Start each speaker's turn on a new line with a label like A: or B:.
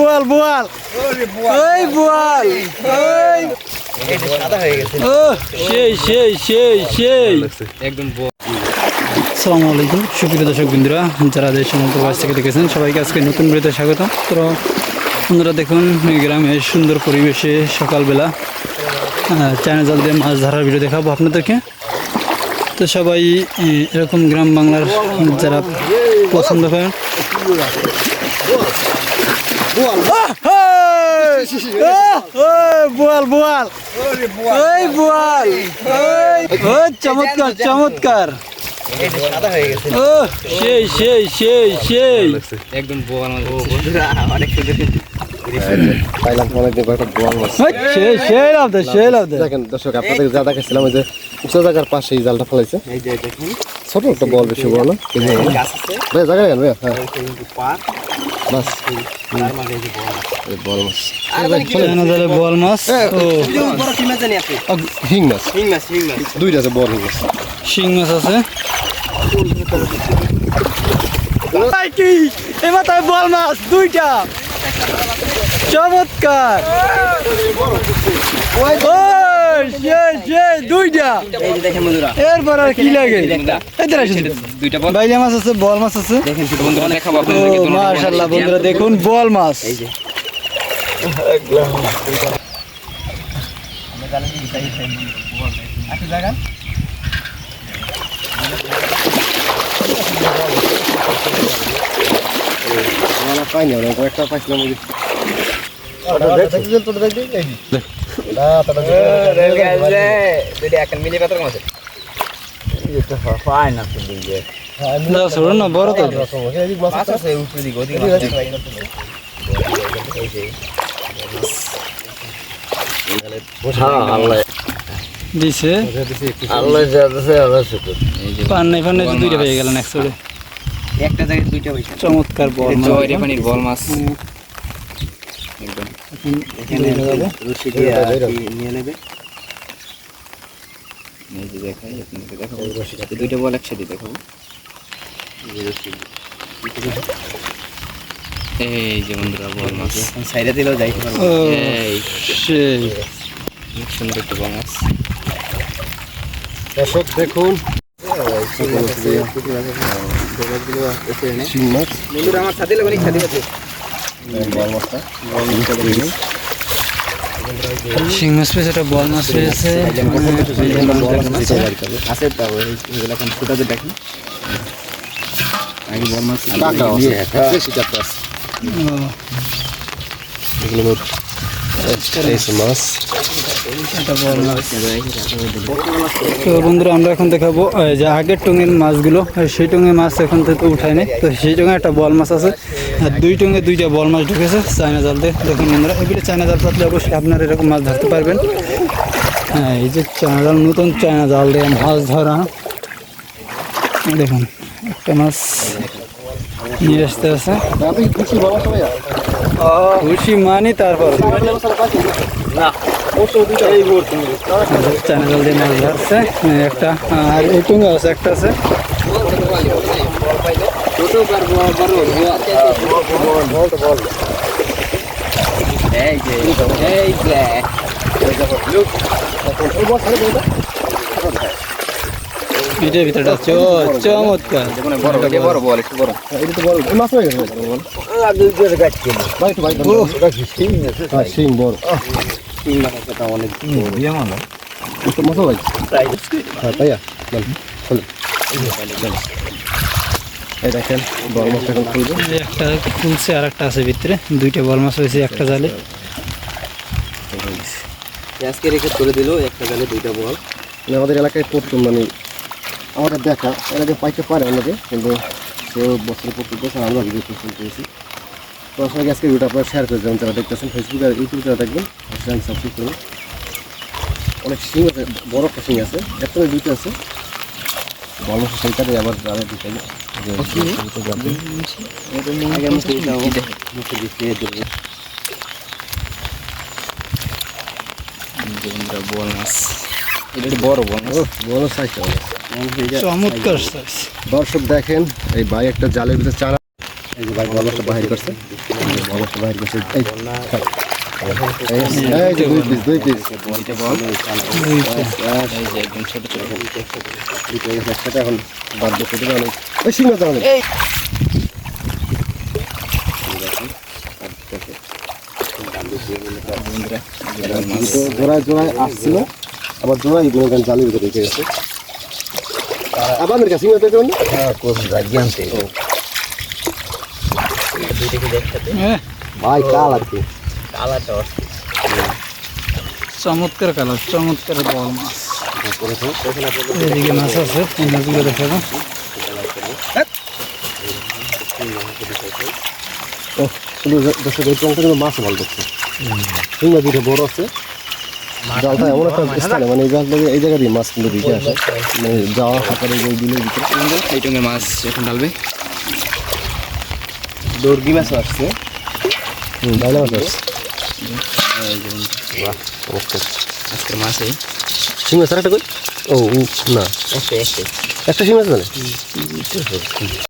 A: বোয়াল বোয়াল। ওই বোয়াল ওই ও আলাইকুম, সুপ্রিয় দর্শক বন্ধুরা যারা দেশ সমস্ত কাছ থেকে দেখেছেন, সবাইকে আজকে নতুন ভিডিওতে স্বাগতম। তো, বন্ধুরা, দেখুন এই গ্রামের সুন্দর পরিবেশে সকালবেলা। চায়না জাল দিয়ে মাছ ধরার ভিডিও দেখাবো আপনাদেরকে। তো সবাই এরকম গ্রাম বাংলার যারা পছন্দ করেন বোয়াল। বোয়াল ওই বোয়াল। ওই চমৎকার চমৎকার।
B: হয়ে
A: সেই সেই সেই সেই।
B: একদম বোয়াল অনেক সুন্দর
C: পাইলাম দেখেন দর্শক আপনাদের যা দেখাচ্ছিলাম ওই যে উঁচু জায়গার পাশে এই জালটা ফেলাইছে।
B: এই যে দেখুন।
C: ছোট একটা বল বেশি বড় না? ভাই জায়গা ভাই হ্যাঁ।
B: পার
C: মাছ।
B: এই
C: বল মাছ
A: মাছ।
C: হিং দুইটা আছে বড় হিং মাছ।
A: শিং মাছ আছে। কি? বোয়াল মাছ দুইটা। চমৎকার। ওই দুইটা
B: এই যে দেখেন বন্ধুরা
A: এরপর আর কি লাগে? এদের আসুন।
B: দুইটা বল
A: বাইলে মাছ আছে বল মাছ আছে।
B: দেখেন বন্ধুরা দেখাবো
A: ও
B: আপনাদেরকে দোনো বল।
A: মাশাআল্লাহ বন্ধুরা দেখুন বল মাছ।
C: আমরা পাইনি কয়েকটা পাইছিলাম
B: দুইটা যে
A: দিছে?
B: এই যে
A: পান নাই পান নাই তো দুইটা পেয়ে গেলেন একসাথে
B: একটা জায়গায় দুইটা
A: চমৎকার বল
B: পানির বল মাছ এখানে রশি দিয়ে নিয়ে নেবে এই যে দেখাই আপনাকে দেখাবো রশিটাতে দুইটা বল একসাথে দেখাবো এই যে বন্ধুরা বল মাছ সাইডে দিলেও যাইতে পারব এই সুন্দর একটা বল মাছ
C: দর্শক দেখুন
B: আমার সাথে লোক খাতে আছে
A: শিং মাছ পেয়েছে একটা বল মাছ পেয়েছে।
B: আছে তো
A: বন্ধুরা, আমরা এখন দেখাবো যে আগের টঙের মাছগুলো সেই টঙের মাছ এখন থেকে উঠায় নাই তো সেই টঙে একটা বল মাছ আছে। আর দুই টঙে দুইটা বল মাছ ঢুকেছে চায়না জাল দিয়ে। দেখুন বন্ধুরা, এগুলো চায়না জাল পাতলে অবশ্যই আপনারা এরকম মাছ ধরতে পারবেন। হ্যাঁ এই যে চায়না জাল, নতুন চায়না জাল দিয়ে মাছ ধরা। দেখুন, একটা মাছ নিয়ে আসতে
C: আপনি খুশি
A: মানি তারপর। চায়না জাল দিয়ে মাছ ধরছে। একটা, আর এই টুঙ্গা আছে, একটা আছে। এটার ভিতরটা চমৎকার
B: বড় বল একটু বড়
C: এটা তো বড় মাছ হয়ে গেছে ভাই ভাই ভাই শিং বড়
B: তিন মাস অনেক
C: একটু মাছ ভাই হ্যাঁ তাইয়া চল চল চল এই দেখেন এখন খুলবে
A: একটা খুলছে আর একটা আছে ভিতরে। দুইটা বল মাছ হয়েছে একটা জালে।
B: আজকে রেখে করে দিল একটা গেলে দুইটা বল
C: মানে আমাদের এলাকায় প্রথম মানে আমাদের দেখা আগে পাইতে পারে অনেকে কিন্তু সে বছরে প্রত্যেক বছর আমরা ভিডিও করতে পেরেছি তো আসলে আজকে ভিডিওটা আপনারা শেয়ার করে দেবেন যারা দেখতেছেন ফেসবুক আর ইউটিউব যারা দেখবেন সাবস্ক্রাইব করুন। অনেক সিং আছে বড় একটা সিং আছে একটা দুইটা আছে। বড় মাসের সেইটাতে আবার
B: মুখে দিতে
C: দর্শক দেখেন এই ভাই একটা জালের ভিতরে চারা এই যে ভাই বল বাহির করছে। এই যে বল মাছটা বাহির করছে। জোড়ায় জোড়ায় আসছিল আবার জোড়ায় এগুলো জালের ভিতরে গেছে আবার
B: হ্যাঁ
A: হ্যাঁ
C: ভাই কাল আর কি
A: চমৎকার কালার চমৎকার বল মাছ। এদিকে মাছ আছে এই মাছগুলো দেখাবো
C: দর্শক এই টংটা কিন্তু মাছ ভালো দেখছে সিংহ দুটো বড় আছে। জালটা এমন একটা স্থানে মানে এই জায়গা এই জায়গা দিয়ে মাছ কিন্তু দিতে আসে। মানে যাওয়া ভিতরে
B: এই টঙ্গে মাছ এখন ডালবে
C: দর্গি মাছ আসছে। হুম ভালো মাছ আসছে বাহ চমৎকার
B: আজকের মাছ এই
C: সিংহ স্যার একটা কই ও না
B: একটা একটা
C: একটা সিংহ আছে মানে